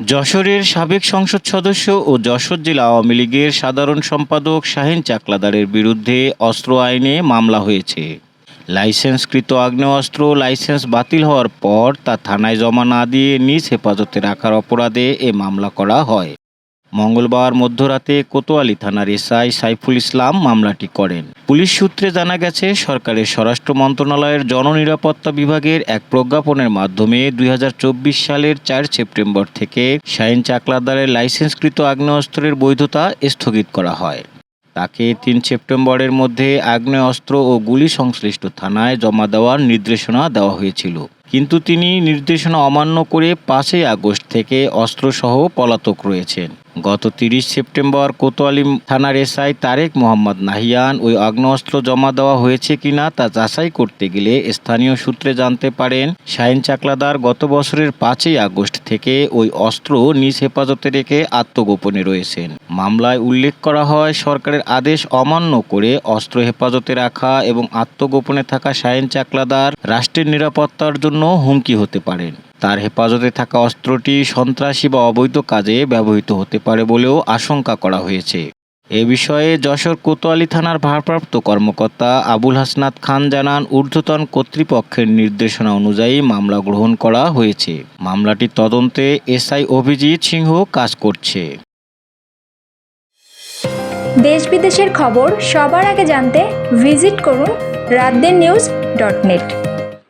যশোরের সাবেক সংসদ সদস্য ও যশোর জেলা আওয়ামী লীগের সাধারণ সম্পাদক শাহিন চাকলাদারের বিরুদ্ধে অস্ত্র আইনে মামলা হয়েছে। লাইসেন্সকৃত আগ্নেয়াস্ত্র লাইসেন্স বাতিল হওয়ার পর তা থানায় জমা না দিয়ে নিজ হেফাজতে রাখার অপরাধে এ মামলা করা হয়। মঙ্গলবার মধ্যরাতে কোতোয়ালি থানার এসআই সাইফুল ইসলাম মামলাটি করেন। পুলিশ সূত্রে জানা গেছে, সরকারের স্বরাষ্ট্র মন্ত্রণালয়ের জননিরাপত্তা বিভাগের এক প্রজ্ঞাপনের মাধ্যমে দুই হাজার চব্বিশ সালের চার সেপ্টেম্বর থেকে শাহিন চাকলাদারের লাইসেন্সকৃত আগ্নেয়াস্ত্রের বৈধতা স্থগিত করা হয়। তাকে তিন সেপ্টেম্বরের মধ্যে আগ্নেয়াস্ত্র ও গুলি সংশ্লিষ্ট থানায় জমা দেওয়ার নির্দেশনা দেওয়া হয়েছিল। কিন্তু তিনি নির্দেশনা অমান্য করে পাঁচই আগস্ট থেকে অস্ত্রসহ পলাতক রয়েছেন। গত তিরিশ সেপ্টেম্বর কোতোয়ালি থানার এসআই তারেক মোহাম্মদ নাহিয়ান ওই আগ্নেয়াস্ত্র জমা দেওয়া হয়েছে কিনা তা যাচাই করতে গেলে স্থানীয় সূত্রে জানতে পারেন, শাহিন চাকলাদার গত বছরের পাঁচই আগস্ট থেকে ওই অস্ত্র নিজ হেফাজতে রেখে আত্মগোপনে রয়েছেন। মামলায় উল্লেখ করা হয়, সরকারের আদেশ অমান্য করে অস্ত্র হেফাজতে রাখা এবং আত্মগোপনে থাকা শাহিন চাকলাদার রাষ্ট্রের নিরাপত্তার জন্য হুমকি হতে পারেন। তার হেফাজতে থাকা অস্ত্রটি সন্ত্রাসী বা অবৈধ কাজে ব্যবহৃত হতে পারে বলেও আশঙ্কা করা হয়েছে। এ বিষয়ে যশোর কোতোয়ালি থানার ভারপ্রাপ্ত কর্মকর্তা আবুল হাসনাত খান জানান, ঊর্ধ্বতন কর্তৃপক্ষের নির্দেশনা অনুযায়ী মামলা গ্রহণ করা হয়েছে। মামলাটি তদন্তে এসআই অভিজিৎ সিংহ কাজ করছে। দেশ বিদেশের খবর সবার আগে জানতে ভিজিট করুন রাতদের নিউজ ডট নেট।